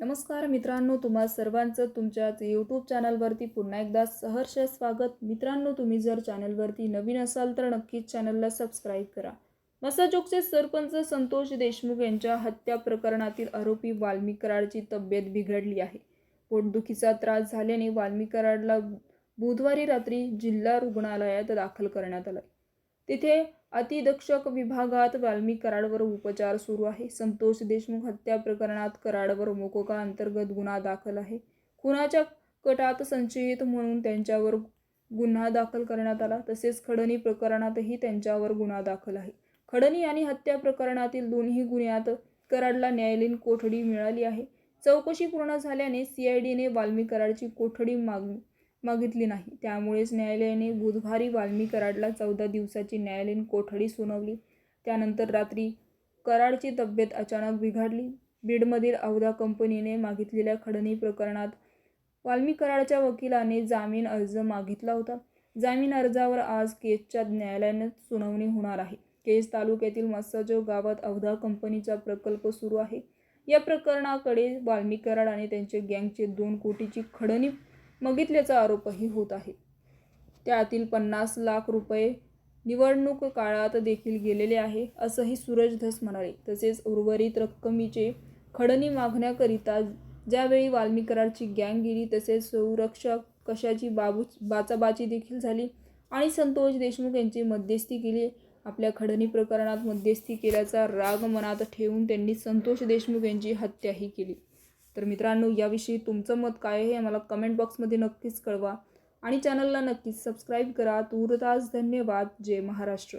नमस्कार मित्रांनो तुम्हा सर्वांचं तुमच्याच यूट्यूब चॅनलवरती पुन्हा एकदा सहर्ष स्वागत. मित्रांनो तुम्ही जर चॅनलवरती नवीन असाल तर नक्कीच चॅनलला सबस्क्राईब करा. मसाजोगचे सरपंच संतोष देशमुख यांच्या हत्या प्रकरणातील आरोपी वाल्मिक कराडची तब्येत बिघडली आहे. पोटदुखीचा त्रास झाल्याने वाल्मिक कराडला बुधवारी रात्री जिल्हा रुग्णालयात दाखल करण्यात आलं. तिथे अतिदक्षक विभागात वाल्मी कराडवर उपचार सुरू आहे. संतोष देशमुख हत्या प्रकरणात कराडवर मोकोका अंतर्गत गुन्हा दाखल आहे. खुनाच्या कटात संशयित म्हणून त्यांच्यावर गुन्हा दाखल करण्यात आला. तसेच खडणी प्रकरणातही त्यांच्यावर गुन्हा दाखल आहे. खडणी आणि हत्या प्रकरणातील दोन्ही गुन्ह्यात कराडला न्यायालयीन कोठडी मिळाली आहे. चौकशी पूर्ण झाल्याने सीआयडीने वाल्मी कराडची कोठडी मागणी मागितली नाही. त्यामुळेच न्यायालयाने बुधवारी वाल्मी कराडला चौदा दिवसाची न्यायालयीन कोठडी सुनावली. त्यानंतर रात्री कराडची तब्येत अचानक बिघडली. बीडमधील अवधा कंपनीने मागितलेल्या खडणी प्रकरणात वाल्मी कराडच्या वकिलाने जामीन अर्ज मागितला होता. जामीन अर्जावर आज केसच्या न्यायालयाने सुनावणी होणार आहे. केस तालुक्यातील मस्साजो गावात अवधा कंपनीचा प्रकल्प सुरू आहे. या प्रकरणाकडे वाल्मी कराड आणि त्यांचे गँगचे दोन कोटीची खडणी मागितल्याचा आरोपही होत आहे. त्यातील पन्नास लाख रुपये निवडणूक काळात देखील गेलेले आहे असंही सूरज धस म्हणाले. तसेच उर्वरित रक्कमीचे खडणी मागण्याकरिता ज्यावेळी वाल्मिक गँग गेली तसेच संरक्षक कशाची बाबू बाचाबाची देखील झाली आणि संतोष देशमुख यांची मध्यस्थी केली आपल्या खडणी प्रकरणात मध्यस्थी केल्याचा राग मनात ठेवून त्यांनी संतोष देशमुख यांची हत्याही केली. तर मित्रांनो याविषयी तुमचं मत काय आहे मला कमेंट बॉक्समध्ये नक्कीच कळवा. आणि चॅनलला नक्कीच सबस्क्राईब करा. तूर्तास धन्यवाद. जय महाराष्ट्र.